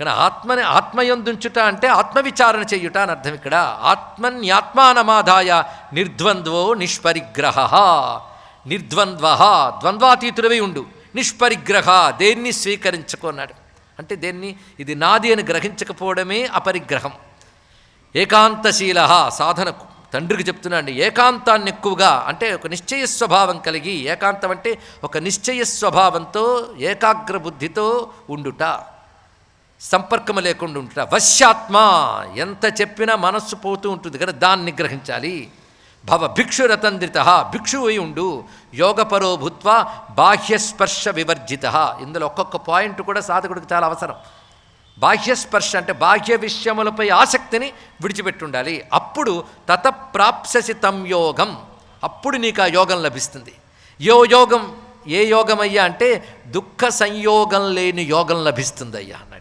కానీ ఆత్మని ఆత్మయందుంచుట అంటే ఆత్మవిచారణ చెయ్యుట అని అర్థం ఇక్కడ. ఆత్మన్యాత్మానమాదాయ నిర్ద్వంద్వో నిష్పరిగ్రహ. నిర్ద్వంద్వ. ద్వంద్వాతీతుడవై ఉండు. నిష్పరిగ్రహ దేన్ని స్వీకరించుకున్నాడు అంటే దేన్ని? ఇది నాది అని గ్రహించకపోవడమే అపరిగ్రహం. ఏకాంతశీల సాధనకు. తండ్రికి చెప్తున్నాడు ఏకాంతాన్ని ఎక్కువగా అంటే ఒక నిశ్చయ స్వభావం కలిగి ఏకాంతం అంటే ఒక నిశ్చయ స్వభావంతో ఏకాగ్ర బుద్ధితో ఉండుట. సంపర్కము లేకుండా ఉంటుట వశ్యాత్మ ఎంత చెప్పినా మనస్సు పోతూ ఉంటుంది కదా దాన్ని గ్రహించాలి. భవ భిక్షురతంద్రిత భిక్షు అయి ఉండు. యోగపరో భూత్వ బాహ్యస్పర్శ వివర్జిత. ఇందులో ఒక్కొక్క పాయింట్ కూడా సాధకుడికి చాలా అవసరం. బాహ్యస్పర్శ అంటే బాహ్య విషయములపై ఆసక్తిని విడిచిపెట్టుండాలి. అప్పుడు తతప్రాప్ససి తం యోగం. అప్పుడు నీకు ఆ యోగం లభిస్తుంది. యో యోగం ఏ యోగం అయ్యా అంటే దుఃఖ సంయోగం లేని యోగం లభిస్తుంది అయ్యా అన్నాడు.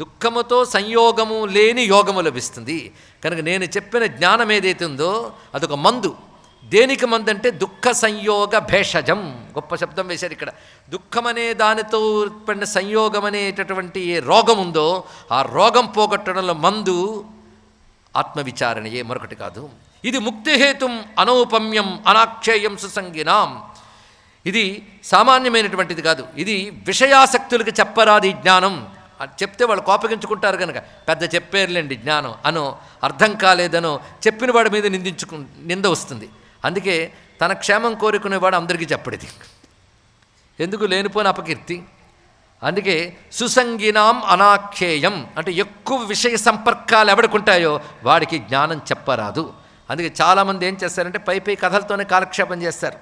దుఃఖముతో సంయోగము లేని యోగము లభిస్తుంది. కనుక నేను చెప్పిన జ్ఞానం ఏదైతే ఉందో అదొక మందు. దేనికి మందు అంటే దుఃఖ సంయోగ భేషజం. గొప్ప శబ్దం వేశారు ఇక్కడ. దుఃఖమనే దానితో పడిన సంయోగం అనేటటువంటి ఏ రోగం ఉందో ఆ రోగం పోగొట్టడంలో మందు ఆత్మవిచారణయే మరొకటి కాదు. ఇది ముక్తిహేతుం అనౌపమ్యం అనాక్షేయం సుసంగినాం. ఇది సామాన్యమైనటువంటిది కాదు. ఇది విషయాసక్తులకు చెప్పరాది జ్ఞానం. చెప్తే వాళ్ళు కోపగించుకుంటారు కనుక పెద్ద చెప్పేర్లేండి జ్ఞానం అనో అర్థం కాలేదనో చెప్పిన వాడి మీద నిందించుకు నింద వస్తుంది. అందుకే తన క్షేమం కోరుకునేవాడు అందరికీ చెప్పడిది. ఎందుకు లేనిపోని అపకీర్తి? అందుకే సుసంగినాం అనాఖ్యేయం అంటే ఎక్కువ విషయ సంపర్కాలు ఎవడుకుంటాయో వాడికి జ్ఞానం చెప్పరాదు. అందుకే చాలామంది ఏం చేస్తారంటే పై పై కథలతోనే కాలక్షేపం చేస్తారు.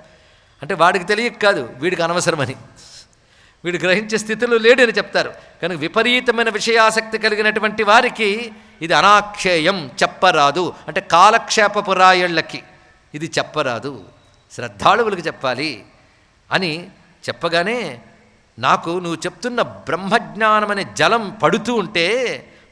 అంటే వాడికి తెలియక కాదు వీడికి అనవసరమని. వీడు గ్రహించే స్థితిలో లేడని చెప్తారు. కానీ విపరీతమైన విషయాసక్తి కలిగినటువంటి వారికి ఇది అనాక్షేయం చెప్పరాదు. అంటే కాలక్షేపపు రాయళ్ళకి ఇది చెప్పరాదు. శ్రద్ధాళువులకు చెప్పాలి అని చెప్పగానే నాకు నువ్వు చెప్తున్న బ్రహ్మజ్ఞానం అనే జలం పడుతూ ఉంటే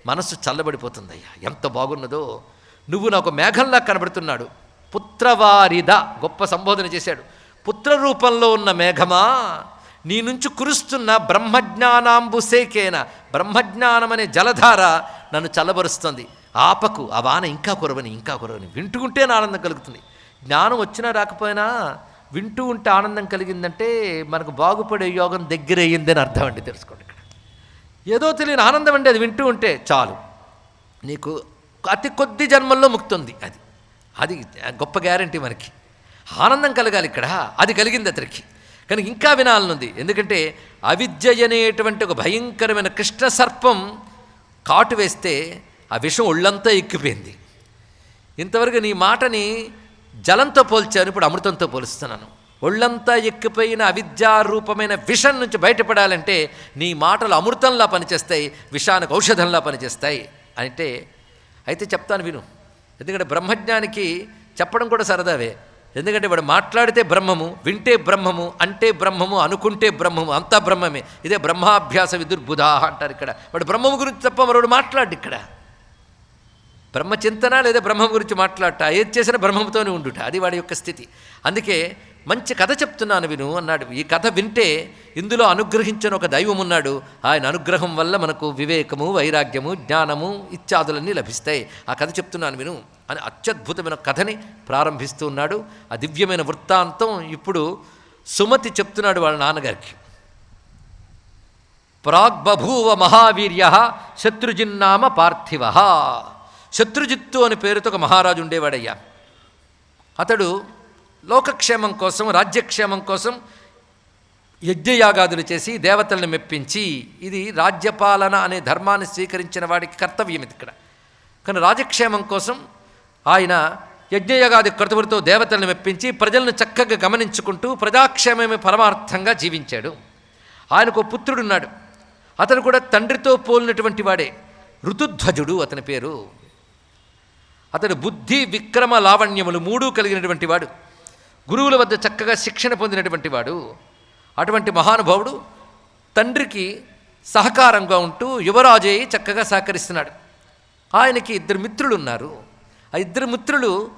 మనస్సు చల్లబడిపోతుందయ్యా. ఎంత బాగున్నదో. నువ్వు నాకు మేఘంలా కనబడుతున్నాడు. పుత్రవారిద గొప్ప సంబోధన చేశాడు. పుత్ర రూపంలో ఉన్న మేఘమా? నీ నుంచి కురుస్తున్న బ్రహ్మజ్ఞానాంబుసేకేన బ్రహ్మజ్ఞానం అనే జలధార నన్ను చల్లబరుస్తుంది. ఆపకు ఆ వాన ఇంకా కురవని ఇంకా కురవని. వింటుకుంటే ఆనందం కలుగుతుంది. జ్ఞానం వచ్చినా రాకపోయినా వింటూ ఉంటే ఆనందం కలిగిందంటే మనకు బాగుపడే యోగం దగ్గర అయ్యిందని అర్థం అండి తెలుసుకోండి ఇక్కడ. ఏదో తెలియని ఆనందం అండి అది వింటూ ఉంటే చాలు. నీకు అతి కొద్ది జన్మల్లో ముక్తుంది అది. అది గొప్ప గ్యారంటీ మనకి. ఆనందం కలగాలి ఇక్కడ. అది కలిగింది అతనికి. కానీ ఇంకా వినాలనుంది. ఎందుకంటే అవిద్య అనేటువంటి ఒక భయంకరమైన కృష్ణ సర్పం కాటు వేస్తే ఆ విషం ఒళ్ళంతా ఎక్కిపోయింది. ఇంతవరకు నీ మాటని జలంతో పోల్చాను ఇప్పుడు అమృతంతో పోలుస్తున్నాను. ఒళ్ళంతా ఎక్కిపోయిన అవిద్యారూపమైన విషం నుంచి బయటపడాలంటే నీ మాటలు అమృతంలా పనిచేస్తాయి విషానికి ఔషధంలా పనిచేస్తాయి అంటే అయితే చెప్తాను విను. ఎందుకంటే బ్రహ్మజ్ఞానికి చెప్పడం కూడా సరదావే. ఎందుకంటే వాడు మాట్లాడితే బ్రహ్మము వింటే బ్రహ్మము అంటే బ్రహ్మము అనుకుంటే బ్రహ్మము అంతా బ్రహ్మమే. ఇదే బ్రహ్మాభ్యాస విదుర్బుధాహ అంటారు ఇక్కడ. వాడు బ్రహ్మము గురించి తప్ప మరొకడు మాట్లాడు ఇక్కడ. బ్రహ్మచింతన లేదా బ్రహ్మం గురించి మాట్లాడట? ఏది చేసినా బ్రహ్మంతోనే ఉండుట. అది వాడి యొక్క స్థితి. అందుకే మంచి కథ చెప్తున్నాను విను అన్నాడు. ఈ కథ వింటే ఇందులో అనుగ్రహించిన ఒక దైవం ఉన్నాడు. ఆయన అనుగ్రహం వల్ల మనకు వివేకము వైరాగ్యము జ్ఞానము ఇత్యాదులన్నీ లభిస్తాయి. ఆ కథ చెప్తున్నాను విను. అని అత్యద్భుతమైన కథని ప్రారంభిస్తూ ఉన్నాడు. ఆ దివ్యమైన వృత్తాంతం ఇప్పుడు సుమతి చెప్తున్నాడు వాళ్ళ నాన్నగారికి. ప్రాగ్బభూవ మహావీర్య శత్రుజిన్నామ పార్థివ. శత్రుజిత్తు అని పేరుతో ఒక మహారాజు ఉండేవాడయ్యా. అతడు లోకక్షేమం కోసం రాజ్యక్షేమం కోసం యజ్ఞయాగాదులు చేసి దేవతలను మెప్పించి ఇది రాజ్యపాలన అనే ధర్మాన్ని స్వీకరించిన వాడికి కర్తవ్యం ఇది ఇక్కడ. కానీ రాజక్షేమం కోసం ఆయన యజ్ఞయాగాది కర్తవులతో దేవతలను మెప్పించి ప్రజలను చక్కగా గమనించుకుంటూ ప్రజాక్షేమమే పరమార్థంగా జీవించాడు. ఆయనకు పుత్రుడున్నాడు అతను కూడా తండ్రితో పోలినటువంటి వాడే ఋతుధ్వజుడు అతని పేరు. అతడు బుద్ధి విక్రమ లావణ్యములు మూడు కలిగినటువంటి వాడు. గురువుల వద్ద చక్కగా శిక్షణ పొందినటువంటి వాడు. అటువంటి మహానుభావుడు తండ్రికి సహకారంగా ఉంటూ యువరాజే చక్కగా సహకరిస్తున్నాడు. ఆయనకి ఇద్దరు మిత్రులు ఉన్నారు ఆ ఇద్దరు మిత్రులు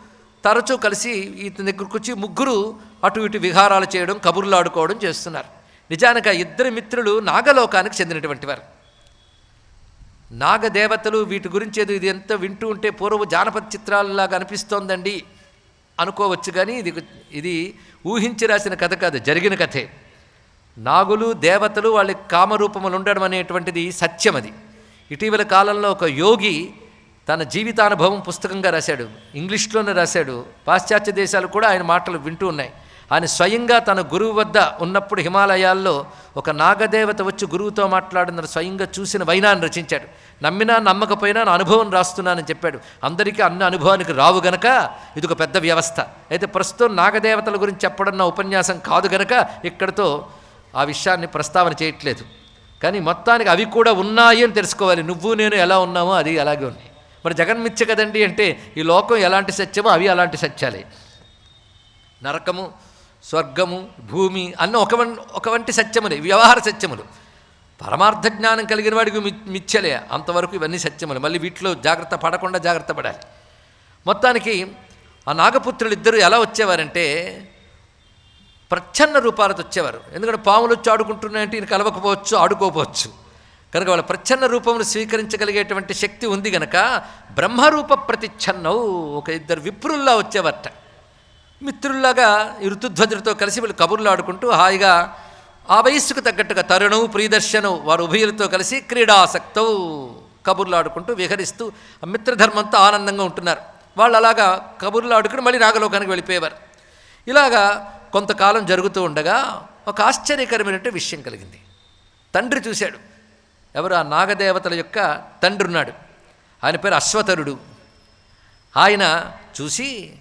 తరచూ కలిసి ఇతని దగ్గరకు వచ్చి ముగ్గురు అటు ఇటు విహారాలు చేయడం కబుర్లాడుకోవడం చేస్తున్నారు. నిజానికి ఆ ఇద్దరు మిత్రులు నాగలోకానికి చెందినటువంటి వారు. నాగదేవతలు వీటి గురించి ఏదో ఇది ఎంత వింటూ ఉంటే పూర్వ జానపద చిత్రాలలాగా అనిపిస్తోందండి అనుకోవచ్చు కానీ ఇది ఇది ఊహించి రాసిన కథ కాదు జరిగిన కథే. నాగులు దేవతలు వాళ్ళకి కామరూపములు ఉండడం అనేటువంటిది సత్యం అది ఇటీవల కాలంలో ఒక యోగి తన జీవితానుభవం పుస్తకంగా రాశాడు ఇంగ్లీష్లోనే రాశాడు పాశ్చాత్య దేశాలు కూడా ఆయన మాటలు వింటూ ఉన్నాయి. ఆయన స్వయంగా తన గురువు వద్ద ఉన్నప్పుడు హిమాలయాల్లో ఒక నాగదేవత వచ్చి గురువుతో మాట్లాడిన స్వయంగా చూసిన వైనాన్ని రచించాడు. నమ్మినా నమ్మకపోయినా నా అనుభవం రాస్తున్నానని చెప్పాడు. అందరికీ అన్న అనుభవానికి రావు గనక ఇది ఒక పెద్ద వ్యవస్థ. అయితే ప్రస్తుతం నాగదేవతల గురించి చెప్పడం నా ఉపన్యాసం కాదు గనక ఇక్కడితో ఆ విషయాన్ని ప్రస్తావన చేయట్లేదు. కానీ మొత్తానికి అవి కూడా ఉన్నాయి అని తెలుసుకోవాలి. నువ్వు నేను ఎలా ఉన్నామో అది అలాగే ఉన్నాయి మరి జగన్మిత్య కదండి అంటే ఈ లోకం ఎలాంటి సత్యమో అవి అలాంటి సత్యాలే. నరకము స్వర్గము భూమి అన్న ఒక ఒక వంటి సత్యములే వ్యవహార సత్యములు. పరమార్థ జ్ఞానం కలిగిన వాడికి మిచ్చలే మిథ్యలే. అంతవరకు ఇవన్నీ సత్యములు. మళ్ళీ వీటిలో జాగ్రత్త పడకుండా జాగ్రత్త పడాలి. మొత్తానికి ఆ నాగపుత్రులు ఇద్దరు ఎలా వచ్చేవారంటే ప్రచ్ఛన్న రూపాలతో వచ్చేవారు. ఎందుకంటే పాములు వచ్చి ఆడుకుంటున్నాయంటే ఈయన కలవకపోవచ్చు ఆడుకోపోవచ్చు కనుక వాళ్ళ ప్రచ్ఛన్న రూపమును స్వీకరించగలిగేటువంటి శక్తి ఉంది గనక బ్రహ్మరూప ప్రతిచ్ఛన్నవు ఒక ఇద్దరు విప్రుల్లా వచ్చేవారట. మిత్రుల్లాగా ఈ ఋతుధ్వజులతో కలిసి వీళ్ళు కబుర్లు ఆడుకుంటూ హాయిగా ఆ వయస్సుకు తగ్గట్టుగా తరుణం ప్రియదర్శనం వారు ఉభయులతో కలిసి క్రీడాసక్తవు కబుర్లు ఆడుకుంటూ విహరిస్తూ ఆ మిత్రధర్మంతో ఆనందంగా ఉంటున్నారు. వాళ్ళు అలాగా కబుర్లు ఆడుకుని మళ్ళీ నాగలోకానికి వెళ్ళిపోయేవారు. ఇలాగా కొంతకాలం జరుగుతూ ఉండగా ఒక ఆశ్చర్యకరమైనటువంటి విషయం కలిగింది. తండ్రి చూశాడు. ఎవరు? ఆ నాగదేవతల యొక్క తండ్రి ఉన్నాడు. ఆయన పేరు అశ్వతరుడు. ఆయన చూసి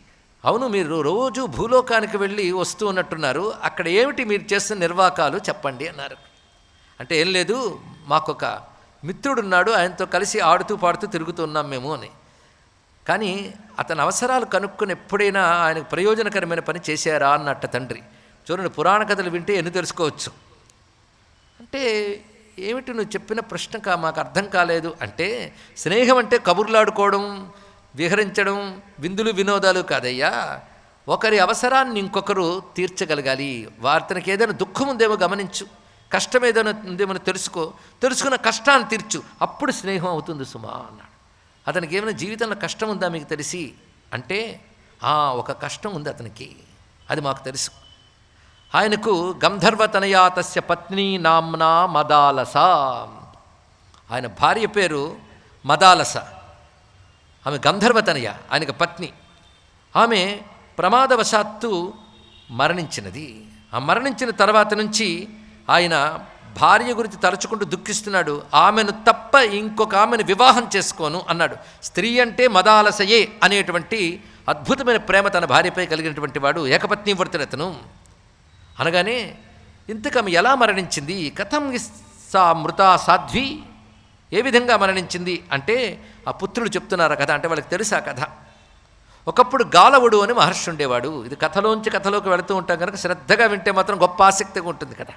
అవును మీరు రోజు భూలోకానికి వెళ్ళి వస్తూ ఉన్నట్టున్నారు. అక్కడ ఏమిటి మీరు చేస్తున్న నిర్వాకాలు? చెప్పండి అన్నారు. అంటే ఏం లేదు మాకొక మిత్రుడున్నాడు. ఆయనతో కలిసి ఆడుతూ పాడుతూ తిరుగుతున్నాం మేము అని. కానీ అతని అవసరాలు కనుక్కుని ఎప్పుడైనా ఆయనకు ప్రయోజనకరమైన పని చేశారా అన్నట్ట తండ్రి. చూడండి పురాణ కథలు వింటే ఎన్ని తెలుసుకోవచ్చు. అంటే ఏమిటి నువ్వు చెప్పిన ప్రశ్న మాకు అర్థం కాలేదు అంటే స్నేహం అంటే కబుర్లాడుకోవడం విహరించడం విందులు వినోదాలు కాదయ్యా. ఒకరి అవసరాన్ని ఇంకొకరు తీర్చగలగాలి. వారితనకి ఏదైనా దుఃఖం ఉందేమో గమనించు. కష్టం ఏదైనా ఉందేమో తెలుసుకో. తెలుసుకున్న కష్టాన్ని తీర్చు. అప్పుడు స్నేహం అవుతుంది సుమా అన్నాడు. అతనికి ఏమైనా జీవితంలో కష్టం ఉందా మీకు తెలిసి? అంటే "ఆ, ఒక కష్టం ఉంది అతనికి. అది మాకు తెలుసు. ఆయనకు గంధర్వతనయా తస్య పత్ని నామ్నా మదాలస. ఆయన భార్య పేరు మదాలస. ఆమె గంధర్వతనయ ఆయనకు పత్ని. ఆమె ప్రమాదవశాత్తు మరణించినది. ఆ మరణించిన తర్వాత నుంచి ఆయన భార్య గురించి తలుచుకుంటూ దుఃఖిస్తున్నాడు. ఆమెను తప్ప ఇంకొక ఆమెను వివాహం చేసుకోను అన్నాడు. స్త్రీ అంటే మదాలసయే అనేటువంటి అద్భుతమైన ప్రేమ తన భార్యపై కలిగినటువంటి వాడు ఏకపత్ని వర్తనతను అనగానే ఇంతకు ఆమె ఎలా మరణించింది? కథం సా మృతా సాధ్వి. ఏ విధంగా మరణించింది? అంటే ఆ పుత్రులు చెప్తున్నారు కథ అంటే వాళ్ళకి తెలుసు ఆ కథ? ఒకప్పుడు గాలవుడు అని మహర్షి ఉండేవాడు. ఇది కథలోంచి కథలోకి వెళుతూ ఉంటాం కనుక శ్రద్ధగా వింటే మాత్రం గొప్ప ఆసక్తిగా ఉంటుంది కదా